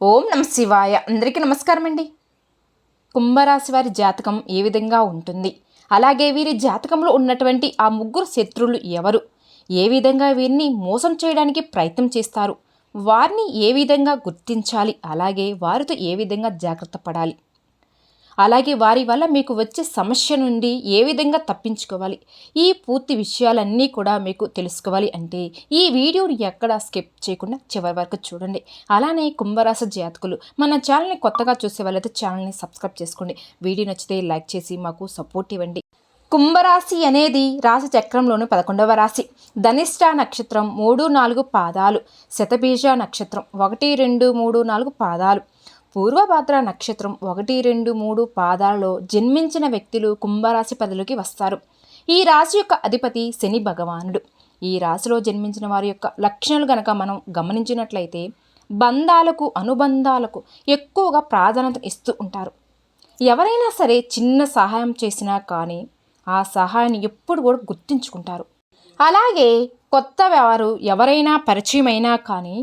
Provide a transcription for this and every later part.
ఓం నమ శివాయ. అందరికీ నమస్కారం అండి కుంభరాశి వారి జాతకం ఏ విధంగా ఉంటుంది? అలాగే వీరి జాతకంలో ఉన్నటువంటి ఆ ముగ్గురు శత్రువులు ఎవరు? ఏ విధంగా వీరిని మోసం చేయడానికి ప్రయత్నం చేస్తారు? వారిని ఏ విధంగా గుర్తించాలి? అలాగే వారితో ఏ విధంగా జాగ్రత్త పడాలి? అలాగే వారి వల్ల మీకు వచ్చే సమస్య నుండి ఏ విధంగా తప్పించుకోవాలి? ఈ పూర్తి విషయాలన్నీ కూడా మీకు తెలుసుకోవాలి అంటే ఈ వీడియోని ఎక్కడ స్కిప్ చేయకుండా చివరి వరకు చూడండి. అలానే కుంభరాశి జాతకులు మన ఛానల్ని కొత్తగా చూసే వాళ్ళైతే ఛానల్ని సబ్స్క్రైబ్ చేసుకోండి. వీడియో నచ్చితే లైక్ చేసి మాకు సపోర్ట్ ఇవ్వండి. కుంభరాశి అనేది రాశి చక్రంలోని పదకొండవ రాశి. ధనిష్ట నక్షత్రం మూడు నాలుగు పాదాలు శతబీజ నక్షత్రం ఒకటి రెండు మూడు నాలుగు పాదాలు. పూర్వభాద్ర నక్షత్రం ఒకటి రెండు మూడు పాదాలలో జన్మించిన వ్యక్తులు కుంభరాశి పదవిలోకి వస్తారు. ఈ రాశి యొక్క అధిపతి శని భగవానుడు. ఈ రాశిలో జన్మించిన వారి యొక్క లక్షణాలు గనక మనం గమనించినట్లయితే బంధాలకు అనుబంధాలకు ఎక్కువగా ప్రాధాన్యత ఇస్తూ ఉంటారు. ఎవరైనా సరే చిన్న సహాయం చేసినా కానీ ఆ సహాయాన్ని ఎప్పుడు కూడా గుర్తించుకుంటారు. అలాగే కొత్త వారు ఎవరైనా పరిచయమైనా కానీ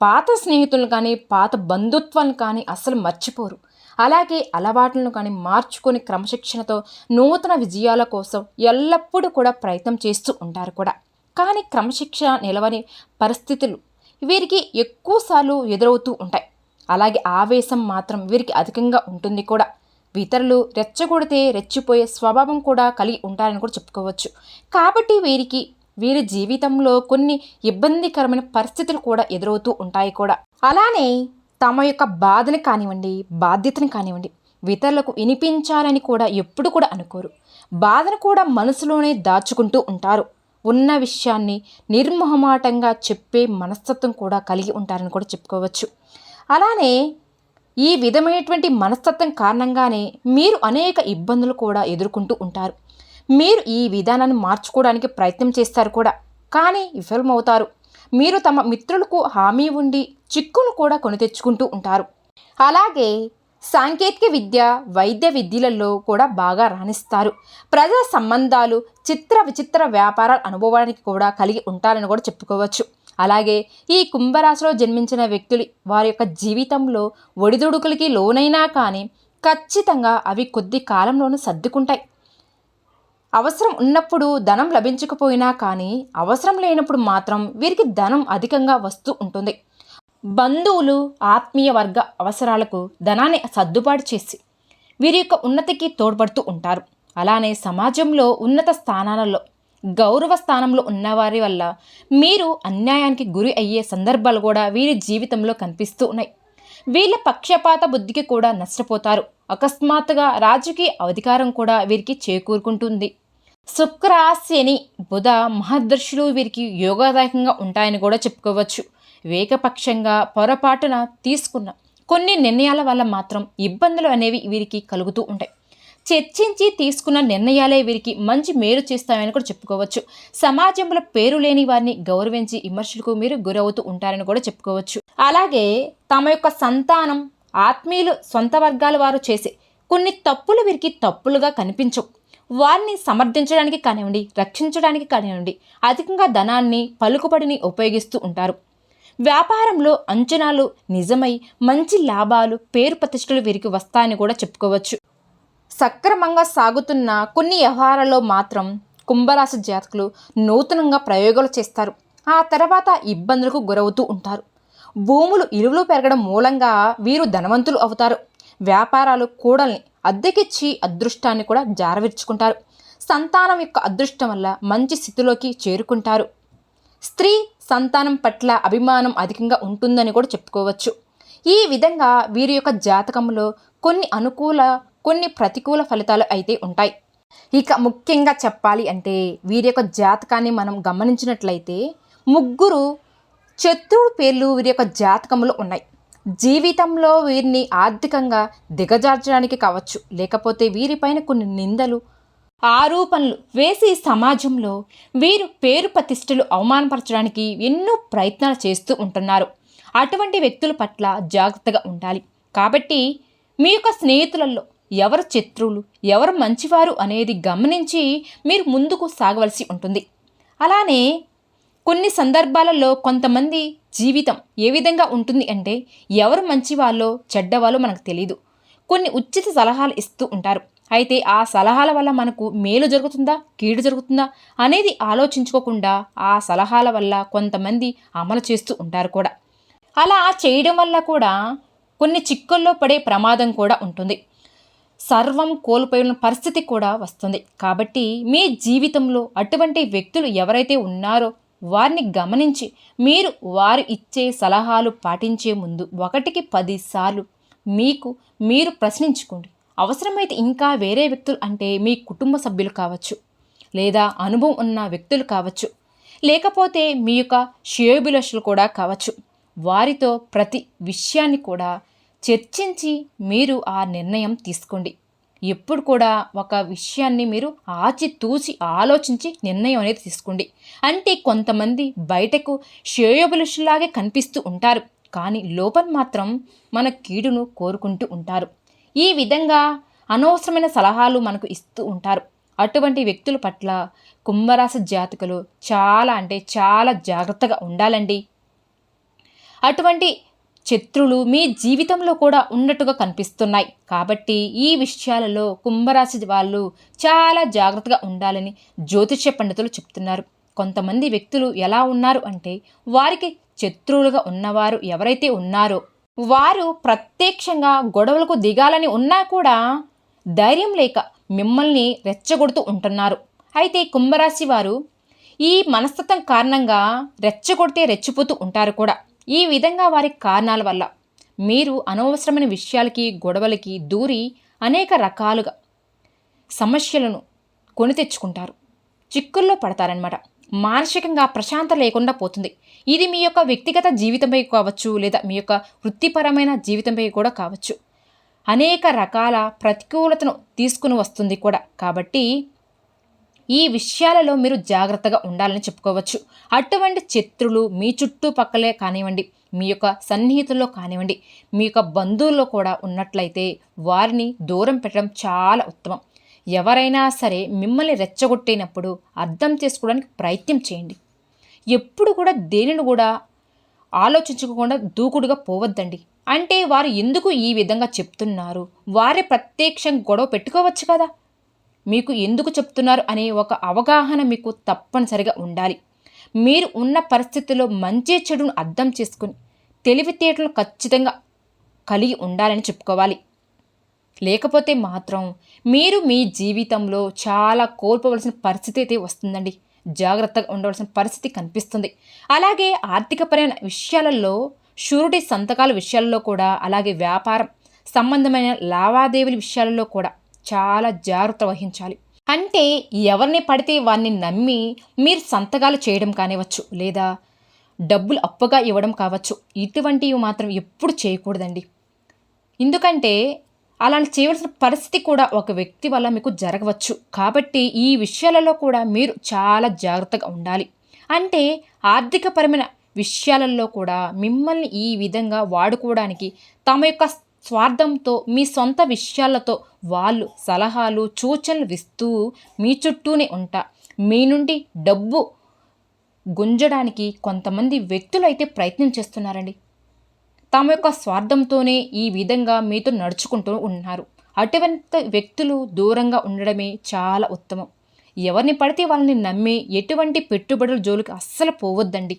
పాత స్నేహితులను కానీ పాత బంధుత్వాలను కానీ అసలు మర్చిపోరు. అలాగే అలవాట్లను కానీ మార్చుకొని క్రమశిక్షణతో నూతన విజయాల కోసం ఎల్లప్పుడూ కూడా ప్రయత్నం చేస్తూ ఉంటారు కూడా. కానీ క్రమశిక్షణ నిలవని పరిస్థితులు వీరికి ఎక్కువసార్లు ఎదురవుతూ ఉంటాయి. అలాగే ఆవేశం మాత్రం వీరికి అధికంగా ఉంటుంది కూడా. ఇతరులు రెచ్చగొడితే రెచ్చిపోయే స్వభావం కూడా కలిగి ఉంటారని కూడా చెప్పుకోవచ్చు. కాబట్టి వీరికి వీరి జీవితంలో కొన్ని ఇబ్బందికరమైన పరిస్థితులు కూడా ఎదురవుతూ ఉంటాయి కూడా. అలానే తమ యొక్క బాధని కానివ్వండి బాధ్యతని కానివ్వండి ఇతరులకు వినిపించాలని కూడా ఎప్పుడు కూడా అనుకోరు. బాధను కూడా మనసులోనే దాచుకుంటూ ఉంటారు. ఉన్న విషయాన్ని నిర్మోహమాటంగా చెప్పే మనస్తత్వం కూడా కలిగి ఉంటారని కూడా చెప్పుకోవచ్చు. అలానే ఈ విధమైనటువంటి మనస్తత్వం కారణంగానే మీరు అనేక ఇబ్బందులు కూడా ఎదుర్కొంటూ ఉంటారు. మీరు ఈ విధానాన్ని మార్చుకోవడానికి ప్రయత్నం చేస్తారు కూడా. కానీ విఫలమవుతారు. మీరు తమ మిత్రులకు హామీ ఉండి చిక్కును కూడా కొని తెచ్చుకుంటూ ఉంటారు. అలాగే సాంకేతిక విద్య వైద్య విద్యలలో కూడా బాగా రాణిస్తారు. ప్రజల సంబంధాలు చిత్ర విచిత్ర వ్యాపారాల అనుభవానికి కూడా కలిగి ఉంటారని కూడా చెప్పుకోవచ్చు. అలాగే ఈ కుంభరాశిలో జన్మించిన వ్యక్తులు వారి యొక్క జీవితంలో ఒడిదుడుకులకి లోనైనా కానీ ఖచ్చితంగా అవి కొద్ది కాలంలోనూ సర్దుకుంటాయి. అవసరం ఉన్నప్పుడు ధనం లభించకపోయినా కానీ అవసరం లేనప్పుడు మాత్రం వీరికి ధనం అధికంగా వస్తూ ఉంటుంది. బంధువులు ఆత్మీయ వర్గ అవసరాలకు ధనాన్ని సర్దుబాటు చేసి వీరి యొక్క ఉన్నతికి తోడ్పడుతూ ఉంటారు. అలానే సమాజంలో ఉన్నత స్థానాలలో గౌరవ స్థానంలో ఉన్నవారి వల్ల మీరు అన్యాయానికి గురి అయ్యే సందర్భాలు కూడా వీరి జీవితంలో కనిపిస్తూ ఉన్నాయి. వీళ్ళ పక్షపాత బుద్ధికి కూడా నష్టపోతారు. అకస్మాత్తుగా రాజకీయ అధికారం కూడా వీరికి చేకూరుకుంటుంది. శుక్ర శని బుధ మహదర్శులు వీరికి యోగదాయకంగా ఉంటాయని కూడా చెప్పుకోవచ్చు. వేగపక్షంగా పొరపాటున తీసుకున్న కొన్ని నిర్ణయాల వల్ల మాత్రం ఇబ్బందులు అనేవి వీరికి కలుగుతూ ఉంటాయి. చర్చించి తీసుకున్న నిర్ణయాలే వీరికి మంచి మేలు చేస్తాయని కూడా చెప్పుకోవచ్చు. సమాజంలో పేరు లేని వారిని గౌరవించి విమర్శలకు మీరు గురవుతూ ఉంటారని కూడా చెప్పుకోవచ్చు. అలాగే తమ యొక్క సంతానం ఆత్మీయులు సొంత వర్గాల వారు చేసే కొన్ని తప్పులు వీరికి తప్పులుగా కనిపించవు. వారిని సమర్థించడానికి కానివ్వండి రక్షించడానికి కానివ్వండి అధికంగా ధనాన్ని పలుకుబడిని ఉపయోగిస్తూ ఉంటారు. వ్యాపారంలో అంచనాలు నిజమై మంచి లాభాలు పేరు ప్రతిష్టలు వీరికి వస్తాయని కూడా చెప్పుకోవచ్చు. సక్రమంగా సాగుతున్న కొన్ని వ్యవహారాల్లో మాత్రం కుంభరాశి జాతకులు నూతనంగా ప్రయోగాలు చేస్తారు. ఆ తర్వాత ఇబ్బందులకు గురవుతూ ఉంటారు. భూములు ఇరువులు పెరగడం మూలంగా వీరు ధనవంతులు అవుతారు. వ్యాపారాలు కూడల్ని అద్దెకిచ్చి అదృష్టాన్ని కూడా జారవిర్చుకుంటారు. సంతానం యొక్క అదృష్టం వల్ల మంచి స్థితిలోకి చేరుకుంటారు. స్త్రీ సంతానం పట్ల అభిమానం అధికంగా ఉంటుందని కూడా చెప్పుకోవచ్చు. ఈ విధంగా వీరి యొక్క జాతకంలో కొన్ని అనుకూల కొన్ని ప్రతికూల ఫలితాలు అయితే ఉంటాయి. ఇక ముఖ్యంగా చెప్పాలి అంటే వీరి యొక్క జాతకాన్ని మనం గమనించినట్లయితే ముగ్గురు శత్రువుల పేర్లు వీరి యొక్క జాతకంలో ఉన్నాయి. జీవితంలో వీరిని ఆర్థికంగా దిగజార్చడానికి కావచ్చు లేకపోతే వీరిపైన కొన్ని నిందలు ఆరోపణలు వేసి సమాజంలో వీరు పేరు ప్రతిష్టలు అవమానపరచడానికి ఎన్నో ప్రయత్నాలు చేస్తూ ఉంటున్నారు. అటువంటి వ్యక్తుల పట్ల జాగ్రత్తగా ఉండాలి. కాబట్టి మీ యొక్క స్నేహితులలో ఎవరు శత్రువులు ఎవరు మంచివారు అనేది గమనించి మీరు ముందుకు సాగవలసి ఉంటుంది. అలానే కొన్ని సందర్భాలలో కొంతమంది జీవితం ఏ విధంగా ఉంటుంది అంటే ఎవరు మంచి వాళ్ళో చెడ్డవాళ్ళో మనకు తెలియదు కొన్ని ఉచిత సలహాలు ఇస్తూ ఉంటారు. అయితే ఆ సలహాల వల్ల మనకు మేలు జరుగుతుందా కీడు జరుగుతుందా అనేది ఆలోచించుకోకుండా ఆ సలహాల వల్ల కొంతమంది అమలు చేస్తూ ఉంటారు కూడా. అలా చేయడం వల్ల కూడా కొన్ని చిక్కుల్లో పడే ప్రమాదం కూడా ఉంటుంది. సర్వం కోల్పోయిన పరిస్థితి కూడా వస్తుంది. కాబట్టి మీ జీవితంలో అటువంటి వ్యక్తులు ఎవరైతే ఉన్నారో వారిని గమనించి మీరు వారు ఇచ్చే సలహాలు పాటించే ముందు ఒకటికి పదిసార్లు మీకు మీరు ప్రశ్నించుకోండి. అవసరమైతే ఇంకా వేరే వ్యక్తులు అంటే మీ కుటుంబ సభ్యులు కావచ్చు లేదా అనుభవం ఉన్న వ్యక్తులు కావచ్చు లేకపోతే మీ యొక్క శ్రేయోభిలాషులు కూడా కావచ్చు. వారితో ప్రతి విషయాన్ని కూడా చర్చించి మీరు ఆ నిర్ణయం తీసుకోండి. ఎప్పుడు కూడా ఒక విషయాన్ని మీరు ఆచితూచి ఆలోచించి నిర్ణయం అనేది తీసుకోండి. అంటే కొంతమంది బయటకు శ్రేయోభిలాషులాగే కనిపిస్తూ ఉంటారు. కానీ లోపల మాత్రం మన కీడును కోరుకుంటూ ఉంటారు. ఈ విధంగా అనవసరమైన సలహాలు మనకు ఇస్తూ ఉంటారు. అటువంటి వ్యక్తుల పట్ల కుంభరాస జాతకులు చాలా అంటే చాలా జాగ్రత్తగా ఉండాలండి. అటువంటి శత్రులు మీ జీవితంలో కూడా ఉన్నట్టుగా కనిపిస్తున్నాయి. కాబట్టి ఈ విషయాలలో కుంభరాశి వాళ్ళు చాలా జాగ్రత్తగా ఉండాలని జ్యోతిష్య పండితులు చెప్తున్నారు. కొంతమంది వ్యక్తులు ఎలా ఉన్నారు అంటే వారికి శత్రువులుగా ఉన్నవారు ఎవరైతే ఉన్నారో వారు ప్రత్యక్షంగా గొడవలకు దిగాలని ఉన్నా కూడా ధైర్యం లేక మిమ్మల్ని రెచ్చగొడుతూ ఉంటున్నారు. అయితే కుంభరాశి వారు ఈ మనస్తత్వం కారణంగా రెచ్చగొడితే రెచ్చిపోతూ ఉంటారు కూడా. ఈ విధంగా వారి కారణాల వల్ల మీరు అనవసరమైన విషయాలకి గొడవలకి దూరి అనేక రకాలుగా సమస్యలను కొని తెచ్చుకుంటారు. చిక్కుల్లో పడతారనమాట మానసికంగా ప్రశాంత లేకుండా పోతుంది. ఇది మీ యొక్క వ్యక్తిగత జీవితంపై కావచ్చు లేదా మీ యొక్క వృత్తిపరమైన జీవితంపై కూడా కావచ్చు. అనేక రకాల ప్రతికూలతను తీసుకుని వస్తుంది కూడా. కాబట్టి ఈ విషయాలలో మీరు జాగ్రత్తగా ఉండాలని చెప్పుకోవచ్చు. అటువంటి శత్రులు మీ చుట్టుపక్కలే కానివ్వండి మీ యొక్క సన్నిహితుల్లో కానివ్వండి మీ యొక్క బంధువుల్లో కూడా ఉన్నట్లయితే వారిని దూరం పెట్టడం చాలా ఉత్తమం. ఎవరైనా సరే మిమ్మల్ని రెచ్చగొట్టేనప్పుడు అర్థం చేసుకోవడానికి ప్రయత్నం చేయండి. ఎప్పుడు కూడా దేనిని కూడా ఆలోచించకుండా దూకుడుగా పోవద్దండి. అంటే వారు ఎందుకు ఈ విధంగా చెప్తున్నారు? వారే ప్రత్యక్షం గొడవ పెట్టుకోవచ్చు కదా. మీకు ఎందుకు చెప్తున్నారు అనే ఒక అవగాహన మీకు తప్పనిసరిగా ఉండాలి. మీరు ఉన్న పరిస్థితిలో మంచి చెడును అర్థం చేసుకుని తెలివితేటలు ఖచ్చితంగా కలిగి ఉండాలని చెప్పుకోవాలి. లేకపోతే మాత్రం మీరు మీ జీవితంలో చాలా కోల్పోవలసిన పరిస్థితి అయితే వస్తుందండి. జాగ్రత్తగా ఉండవలసిన పరిస్థితి కనిపిస్తుంది. అలాగే ఆర్థికపరమైన విషయాలలో షూరిటీ సంతకాల విషయాల్లో కూడా అలాగే వ్యాపారం సంబంధమైన లావాదేవీల విషయాలలో కూడా చాలా జాగ్రత్త వహించాలి. అంటే ఎవరిని పడితే వారిని నమ్మి మీరు సంతకాలు చేయడం కానివచ్చు లేదా డబ్బులు అప్పుగా ఇవ్వడం కావచ్చు ఇటువంటివి మాత్రం ఎప్పుడు చేయకూడదండి. ఎందుకంటే అలా చేయవలసిన పరిస్థితి కూడా ఒక వ్యక్తి వల్ల మీకు జరగవచ్చు. కాబట్టి ఈ విషయాలలో కూడా మీరు చాలా జాగ్రత్తగా ఉండాలి. అంటే ఆర్థికపరమైన విషయాలలో కూడా మిమ్మల్ని ఈ విధంగా వాడుకోవడానికి తమ యొక్క స్వార్థంతో మీ సొంత విషయాలతో వాళ్ళు సలహాలు సూచనలు ఇస్తూ మీ చుట్టూనే ఉంటా. మీ నుండి డబ్బు గుంజడానికి కొంతమంది వ్యక్తులు అయితే ప్రయత్నం చేస్తున్నారండి. తమ యొక్క స్వార్థంతోనే ఈ విధంగా మీతో నడుచుకుంటూ ఉన్నారు. అటువంటి వ్యక్తులు దూరంగా ఉండడమే చాలా ఉత్తమం. ఎవరిని పడితే వాళ్ళని నమ్మి ఎటువంటి పెట్టుబడుల జోలికి అస్సలు పోవద్దండి.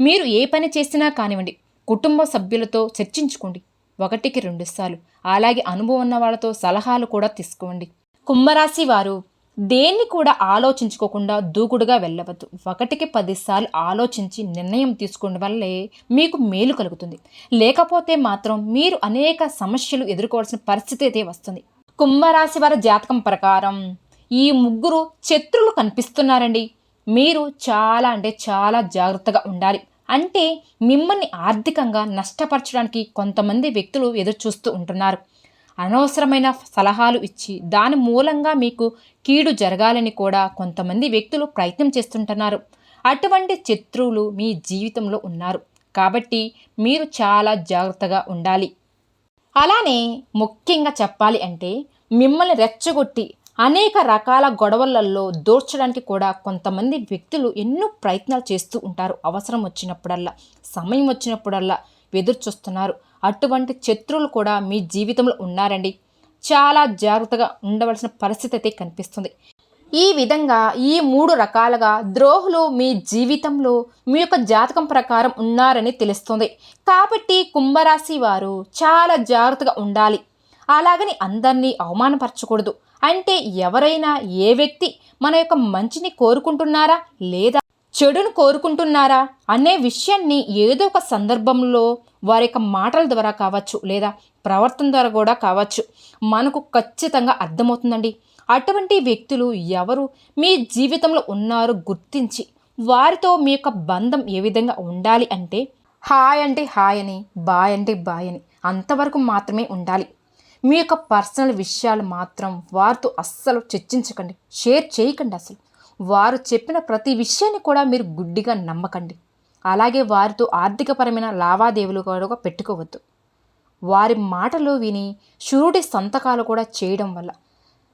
మీరు ఏ పని చేసినా కానివ్వండి కుటుంబ సభ్యులతో చర్చించుకోండి. ఒకటికి రెండుసార్లు అలాగే అనుభవం ఉన్న వాళ్ళతో సలహాలు కూడా తీసుకోండి. కుంభరాశి వారు దేన్ని కూడా ఆలోచించుకోకుండా దూకుడుగా వెళ్ళవద్దు. ఒకటికి పదిసార్లు ఆలోచించి నిర్ణయం తీసుకోవడం వల్లే మీకు మేలు కలుగుతుంది. లేకపోతే మాత్రం మీరు అనేక సమస్యలు ఎదుర్కోవాల్సిన పరిస్థితి అయితే వస్తుంది. కుంభరాశి వారి జాతకం ప్రకారం ఈ ముగ్గురు శత్రులు కనిపిస్తున్నారండి. మీరు చాలా అంటే చాలా జాగ్రత్తగా ఉండాలి. అంటే మిమ్మల్ని ఆర్థికంగా నష్టపరచడానికి కొంతమంది వ్యక్తులు ఎదురు చూస్తూ ఉంటున్నారు. అనవసరమైన సలహాలు ఇచ్చి దాని మూలంగా మీకు కీడు జరగాలని కూడా కొంతమంది వ్యక్తులు ప్రయత్నం చేస్తుంటున్నారు. అటువంటి శత్రువులు మీ జీవితంలో ఉన్నారు. కాబట్టి మీరు చాలా జాగ్రత్తగా ఉండాలి. అలానే ముఖ్యంగా చెప్పాలి అంటే మిమ్మల్ని రెచ్చగొట్టి అనేక రకాల గొడవలలో దోర్చడానికి కూడా కొంతమంది వ్యక్తులు ఎన్నో ప్రయత్నాలు చేస్తూ ఉంటారు. అవసరం వచ్చినప్పుడల్లా సమయం వచ్చినప్పుడల్లా ఎదురు చూస్తున్నారు. అటువంటి శత్రువులు కూడా మీ జీవితంలో ఉన్నారండి. చాలా జాగ్రత్తగా ఉండవలసిన పరిస్థితి అయితే కనిపిస్తుంది. ఈ విధంగా ఈ మూడు రకాలుగా ద్రోహులు మీ జీవితంలో మీ యొక్క జాతకం ప్రకారం ఉన్నారని తెలుస్తుంది. కాబట్టి కుంభరాశి వారు చాలా జాగ్రత్తగా ఉండాలి. అలాగని అందరినీ అవమానపరచకూడదు. అంటే ఎవరైనా ఏ వ్యక్తి మన యొక్క మంచిని కోరుకుంటున్నారా లేదా చెడును కోరుకుంటున్నారా అనే విషయాన్ని ఏదో ఒక సందర్భంలో వారి యొక్క మాటల ద్వారా కావచ్చు లేదా ప్రవర్తన ద్వారా కూడా కావచ్చు మనకు ఖచ్చితంగా అర్థమవుతుందండి. అటువంటి వ్యక్తులు ఎవరు? మీ జీవితంలో ఉన్నారో గుర్తించి వారితో మీ యొక్క బంధం ఏ విధంగా ఉండాలి అంటే హాయ్ అంటే హాయ్ అని బాయ్ అంటే బాయ్ అని అంతవరకు మాత్రమే ఉండాలి. మీ యొక్క పర్సనల్ విషయాలు మాత్రం వారితో అస్సలు చర్చించకండి. షేర్ చేయకండి అసలు. వారు చెప్పిన ప్రతి విషయాన్ని కూడా మీరు గుడ్డిగా నమ్మకండి. అలాగే వారితో ఆర్థికపరమైన లావాదేవీలు కూడా పెట్టుకోవద్దు. వారి మాటలు విని షూరిటీ సంతకాలు కూడా చేయడం వల్ల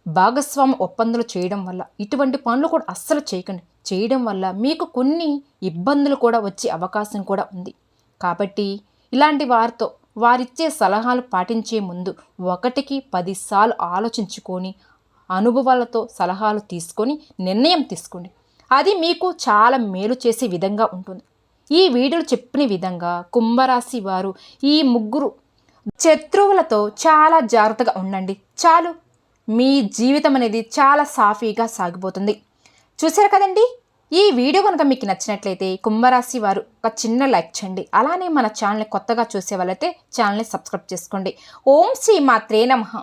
భాగస్వామి ఒప్పందాలు చేయడం వల్ల ఇటువంటి పనులు కూడా అస్సలు చేయకండి. చేయడం వల్ల మీకు కొన్ని ఇబ్బందులు కూడా వచ్చే అవకాశం కూడా ఉంది. కాబట్టి ఇలాంటి వారితో వారిచ్చే సలహాలు పాటించే ముందు ఒకటికి పదిసార్లు ఆలోచించుకొని అనుభవాలతో సలహాలు తీసుకొని నిర్ణయం తీసుకోండి. అది మీకు చాలా మేలు చేసే విధంగా ఉంటుంది. ఈ వీడియోలు చెప్పిన విధంగా కుంభరాశి వారు ఈ ముగ్గురు శత్రువులతో చాలా జాగ్రత్తగా ఉండండి. చాలు. మీ జీవితం అనేది చాలా సాఫీగా సాగిపోతుంది. చూసారు కదండి? ఈ వీడియో కనుక మీకు నచ్చినట్లయితే కుంభరాశి వారు ఒక చిన్న లైక్ చేయండి. అలానే మన ఛానల్ని కొత్తగా చూసే వాళ్ళైతే ఛానల్ని సబ్స్క్రైబ్ చేసుకోండి. ఓం శ్రీ మాత్రే నమః.